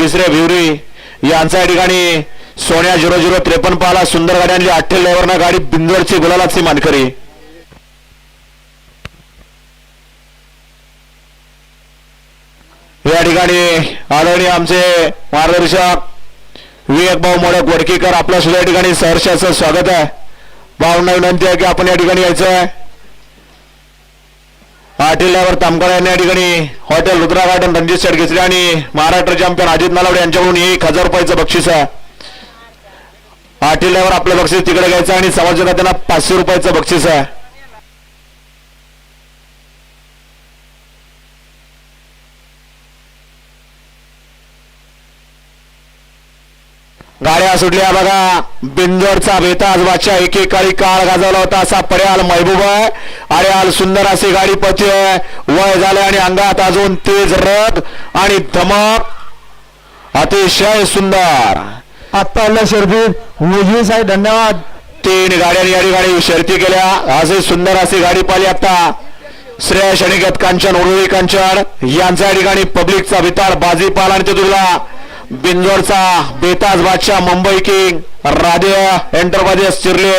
गिसरे भिवरी यांचा या ठिकाणी सोन्या झिरो झिरो त्रेपन्न पाला सुंदर गाडी आणली. गाडी बिंदवरची गुलालाची मानकरी. या ठिकाणी आदरणीय आमचे मार्गदर्शक विवेक भाऊ मोडक वडकीकर आपल्या सुद्धा या ठिकाणी सहर्षाचं स्वागत आहे. भावना विनंती आहे की आपण या ठिकाणी यायचं आहे. पाटीलवर तामकाळ यांनी या ठिकाणी हॉटेल रुद्रा गार्डन रणजित शेठ घेतले आणि महाराष्ट्र चॅम्पियन अजित नालावडे यांच्याकडून एक हजार रुपयाचं बक्षीस आहे. पाटीलवर आपलं बक्षीस तिकडे घ्यायचं आणि समाजाला त्यांना पाचशे रुपयाचं बक्षीस आहे. गाड्या सुटल्या. बघा बिंदरचा बेताज बादशाह एकेकाळी काळ गाजवला होता. असा पर्याल महबूब आहे. अरे आल सुंदर अशी गाडी पळते वय झाले आणि अंगात अजून तेज रथ आणि धमक. अतिशय सुंदर. आत्ता आल्या शर्फी मुजी साहेब धन्यवाद. तीन गाड्यांनी या ठिकाणी शर्ती केल्या. असे सुंदर अशी गाडी पाहिली आता. श्रेयस अनिकेत कांचन उर्वी कांचन. यांचा या ठिकाणी पब्लिकचा विताळ बाजी पाला आणि तुला बिंजोरचा बेताज बादशाह मुंबई किंग राधे एंटरप्राइजेस चिरले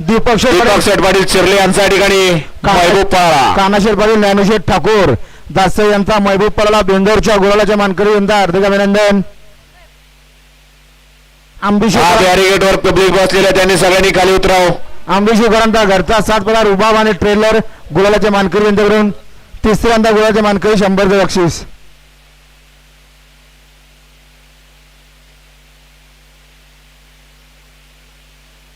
दीपक शेठ दीपक पाटील चिरले यांचा या ठिकाणी महबूब पाळा कानाशेठ पाटील ज्ञानशेठ ठाकूर दास यांचा महबूब पडला बेंदोरच्या गुलालाच्या मानकरी यांचा हार्दिक अभिनंदन. आंबिशी हा बॅरिगेटवर पब्लिक बसलेल्या त्यांनी सगळ्यांनी खाली उतराव. आंबिशीकरांचा घरचा सात पदार उभाव आणि ट्रेलर गुलालाच्या मानकरी यांच्याकडून. तिसऱ्यांदा गुलालाच्या मानकरी शंभरचं बक्षीस.